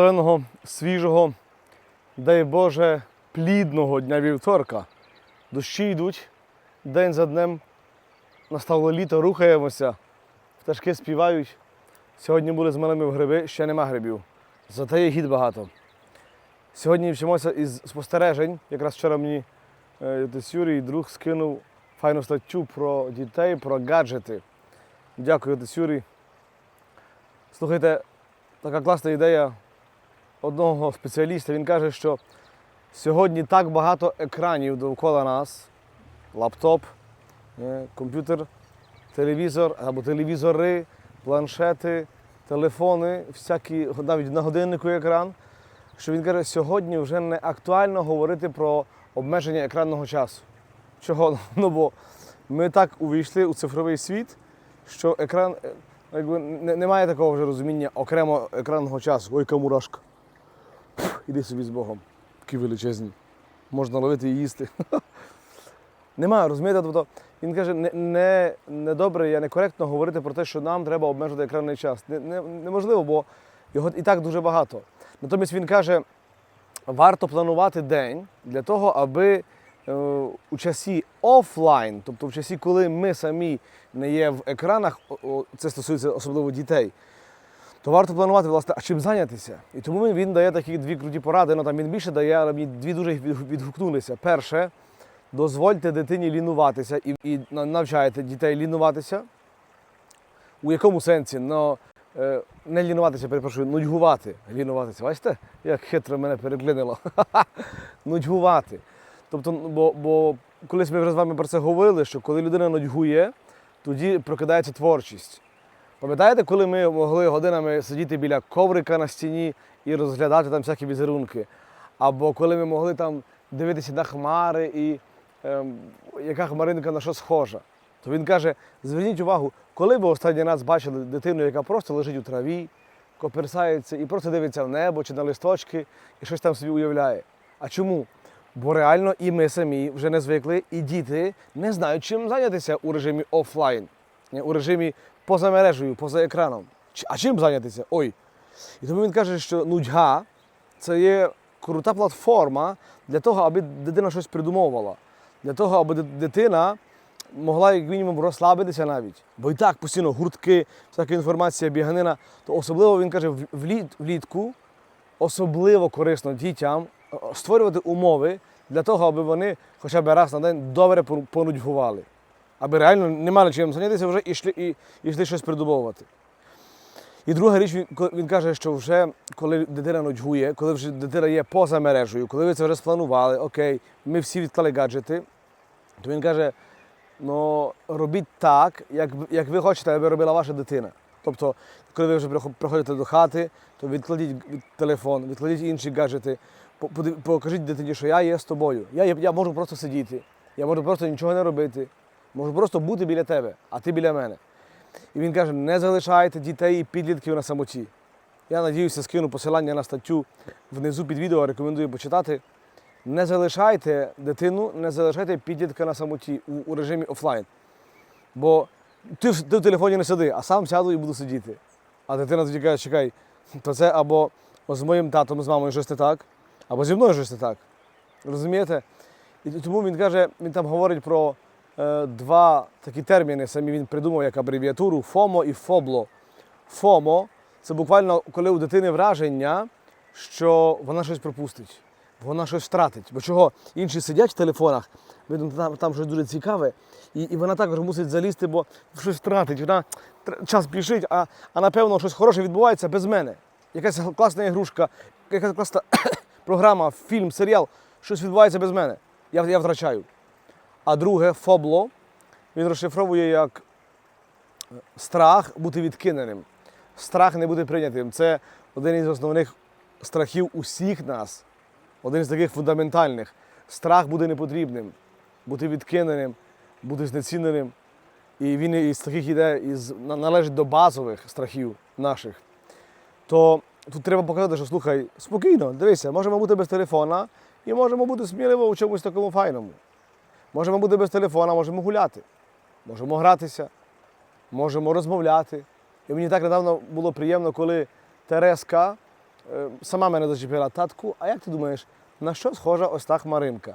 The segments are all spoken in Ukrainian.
благословенного, свіжого, дай Боже, плідного дня вівторка. Дощі йдуть день за днем. Настало літо, рухаємося, пташки співають. Сьогодні були з малими в гриби, ще нема грибів. Зате є гід багато. Сьогодні вчимося із спостережень. Якраз вчора мені десь Юрій, друг, скинув файну статтю про дітей, про гаджети. Дякую, десь Юрій. Слухайте, така класна ідея одного спеціаліста. Він каже, що сьогодні так багато екранів довкола нас: лаптоп, е, комп'ютер, телевізор або телевізори, планшети, телефони, всякі, навіть на годиннику екран. Що він каже, сьогодні вже не актуально говорити про обмеження екранного часу. Чого? Ну бо ми так увійшли у цифровий світ, що екран е, якби немає такого вже розуміння окремо екранного часу. Ой, яка мурашка. Пф, Іди собі з Богом. Такі величезні. Можна ловити і їсти. Немає, розумієте? Тобто він каже, не, не, добре, я некоректно говорити про те, що нам треба обмежити екранний час. Не, не, неможливо, бо його і так дуже багато. Натомість він каже, варто планувати день для того, аби е, у часі офлайн, тобто в часі, коли ми самі не є в екранах, це стосується особливо дітей, то варто планувати, власне, а чим зайнятися. І тому він, дає такі дві круті поради. Ну там він більше дає, але мені дві дуже від- відгукнулися. Перше, дозвольте дитині лінуватися і, і навчайте дітей лінуватися. У якому сенсі? Ну, е, не лінуватися, перепрошую, нудьгувати. Лінуватися. Бачите, як хитро мене переклинило. нудьгувати. Тобто, ну, бо, бо колись ми вже з вами про це говорили, що коли людина нудьгує, тоді прокидається творчість. Пам'ятаєте, коли ми могли годинами сидіти біля коврика на стіні і розглядати там всякі візерунки? Або коли ми могли там дивитися на хмари і ем, яка хмаринка на що схожа? То він каже: зверніть увагу, коли ви останній раз бачили дитину, яка просто лежить у траві, коперсається і просто дивиться в небо чи на листочки і щось там собі уявляє. А чому? Бо реально і ми самі вже не звикли, і діти не знають, чим зайнятися у режимі офлайн, у режимі поза мережею, поза екраном. А чим зайнятися? Ой. І тому він каже, що нудьга це є крута платформа для того, аби дитина щось придумовувала, для того, аби дитина могла як мінімум розслабитися навіть. Бо і так постійно гуртки, всяка інформація, біганина, то особливо він каже, влітку особливо корисно дітям е, створювати умови для того, аби вони хоча б раз на день добре понудьгували. Аби реально не мали чим зайнятися вже йшли, і, йшли щось придумовувати. І друга річ, він, він каже, що вже коли дитина нудьгує, коли вже дитина є поза мережею, коли ви це вже спланували, окей, ми всі відклали гаджети, то він каже: ну робіть так, як, як ви хочете, аби робила ваша дитина. Тобто, коли ви вже приходите до хати, то відкладіть телефон, відкладіть інші гаджети, покажіть дитині, що я є з тобою. Я, я можу просто сидіти, я можу просто нічого не робити, можу просто бути біля тебе, а ти біля мене. І він каже: не залишайте дітей і підлітків на самоті. Я надіюся, скину посилання на статтю внизу під відео, рекомендую почитати. Не залишайте дитину, не залишайте підлітка на самоті у, у режимі офлайн. Бо ти, ти в телефоні не сиди, а сам сяду і буду сидіти. А дитина тоді каже, чекай, то це або з моїм татом, з мамою щось не так, або зі мною щось не так. Розумієте? І тому він каже, він там говорить про два такі терміни, самі він придумав як абревіатуру ФОМО і ФОБЛО. ФОМО це буквально коли у дитини враження, що вона щось пропустить, вона щось втратить. Бо чого інші сидять в телефонах, видно, там, там щось дуже цікаве, і, і вона також мусить залізти, бо щось втратить. Вона час біжить, а, а напевно щось хороше відбувається без мене. Якась класна ігрушка, якась класна програма, фільм, серіал, щось відбувається без мене. Я, я втрачаю. А друге, фобло, він розшифровує як страх бути відкиненим, страх не бути прийнятим. Це один із основних страхів усіх нас, один з таких фундаментальних. Страх бути непотрібним, бути відкиненим, бути знеціненим. І він із таких іде, із, належить до базових страхів наших. То тут треба показати, що слухай, спокійно, дивися, можемо бути без телефона і можемо бути сміливо у чомусь такому файному. Можемо бути без телефона, можемо гуляти, можемо гратися, можемо розмовляти. І мені так недавно було приємно, коли Тереска е, сама мене зачепила татку, а як ти думаєш, на що схожа ось та хмаринка?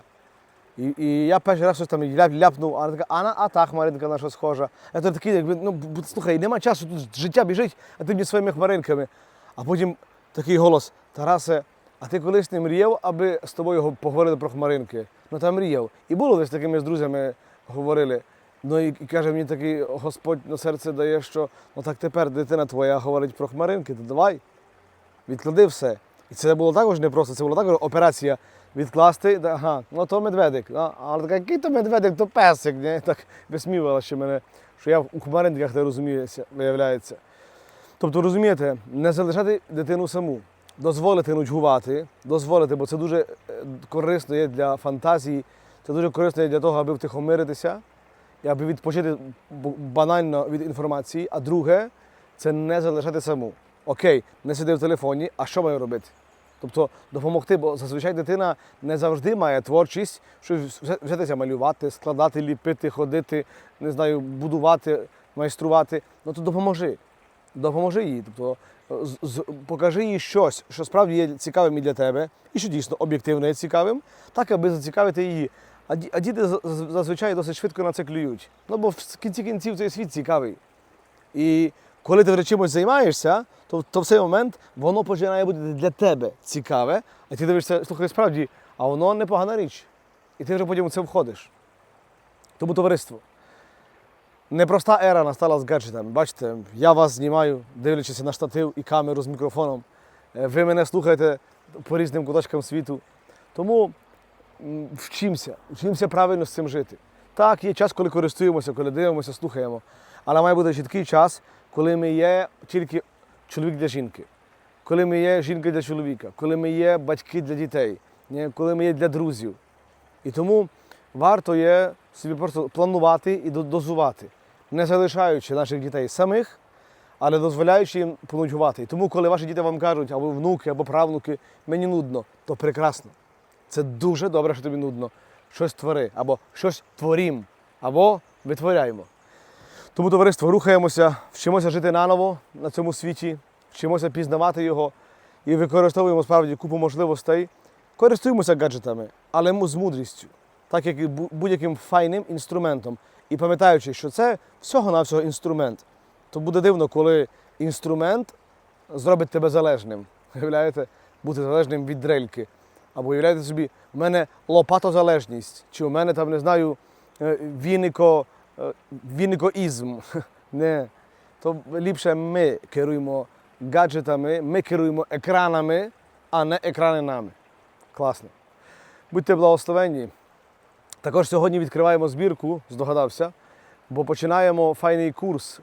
І, і я перший раз щось там ляп, ляпнув, а вона така, а, на, а та хмаринка на що схожа. Я то такий, якби, ну слухай, нема часу, тут життя біжить, а ти мені своїми хмаринками. А потім такий голос, Тарасе, а ти колись не мріяв, аби з тобою поговорили про хмаринки? Ну та мріяв. І було десь такими з друзями говорили. Ну і, і каже мені такий Господь на серце дає, що ну так тепер дитина твоя говорить про хмаринки, то давай, відклади все. І це було також непросто, це була також операція відкласти. Ага, ну то медведик. А а вона така, який то медведик, то песик. Не? Так висміювала ще мене, що я у хмаринках не розуміюся, виявляється. Тобто, розумієте, не залишати дитину саму, дозволити нудьгувати, дозволити, бо це дуже е, корисно є для фантазії, це дуже корисно є для того, аби втихомиритися і аби відпочити банально від інформації. А друге, це не залишати саму. Окей, не сиди в телефоні, а що маю робити? Тобто допомогти, бо зазвичай дитина не завжди має творчість, щось взятися малювати, складати, ліпити, ходити, не знаю, будувати, майструвати. Ну то допоможи. Допоможи їй. Тобто покажи їй щось, що справді є цікавим і для тебе, і що дійсно об'єктивно є цікавим, так аби зацікавити її. А, діти зазвичай досить швидко на це клюють. Ну бо в кінці кінців цей світ цікавий. І коли ти чимось займаєшся, то, то в цей момент воно починає бути для тебе цікаве, а ти дивишся, слухай, справді, а воно непогана річ. І ти вже потім у це входиш. Тому товариство. Непроста ера настала з гаджетами. Бачите, я вас знімаю, дивлячись на штатив і камеру з мікрофоном. Е, Ви мене слухаєте по різним куточкам світу. Тому вчимося, вчимося правильно з цим жити. Так, є час, коли користуємося, коли дивимося, слухаємо. Але має бути чіткий час, коли ми є тільки чоловік для жінки, коли ми є жінка для чоловіка, коли ми є батьки для дітей, коли ми є для друзів. І тому варто є собі просто планувати і до- дозувати, не залишаючи наших дітей самих, але дозволяючи їм понудьгувати. І тому, коли ваші діти вам кажуть, або внуки, або правнуки, мені нудно, то прекрасно. Це дуже добре, що тобі нудно. Щось твори, або щось творім, або витворяємо. Тому, товариство, рухаємося, вчимося жити наново на цьому світі, вчимося пізнавати його і використовуємо справді купу можливостей. Користуємося гаджетами, але з мудрістю, так як і будь-яким файним інструментом. І пам'ятаючи, що це всього-навсього інструмент, то буде дивно, коли інструмент зробить тебе залежним. Уявляєте, бути залежним від дрельки. Або уявляєте собі, в мене лопатозалежність, чи у мене там, не знаю, е, вінико, е, віникоізм. Не. То ліпше ми керуємо гаджетами, ми керуємо екранами, а не екрани нами. Класно. Будьте благословенні. Також сьогодні відкриваємо збірку, здогадався, бо починаємо файний курс.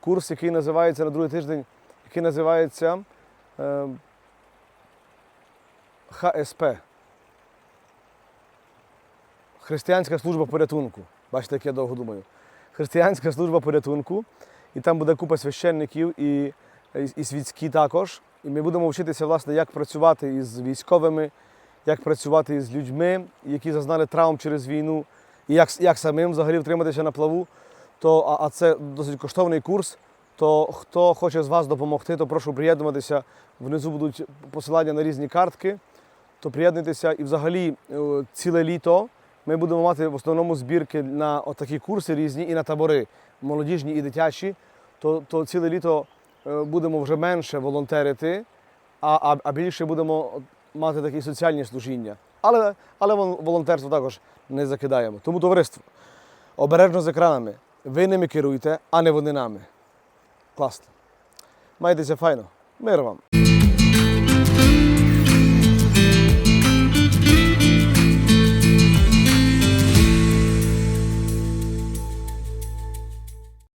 Курс, який називається на другий тиждень, який називається е, ХСП. Християнська служба порятунку. Бачите, як я довго думаю. Християнська служба порятунку. І там буде купа священників і, і, світські також. І ми будемо вчитися, власне, як працювати із військовими, як працювати із людьми, які зазнали травм через війну, і як, як самим взагалі втриматися на плаву. То, а, а це досить коштовний курс. То хто хоче з вас допомогти, то прошу приєднуватися. Внизу будуть посилання на різні картки. То приєднуйтеся і взагалі е, ціле літо ми будемо мати в основному збірки на отакі курси різні і на табори молодіжні і дитячі. То, то ціле літо е, будемо вже менше волонтерити, а, а, а більше будемо мати такі соціальні служіння. Але, але волонтерство також не закидаємо. Тому товариство, обережно з екранами. Ви ними керуйте, а не вони нами. Класно. Майтеся файно. Мир вам.